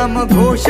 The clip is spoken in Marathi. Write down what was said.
नाम घोष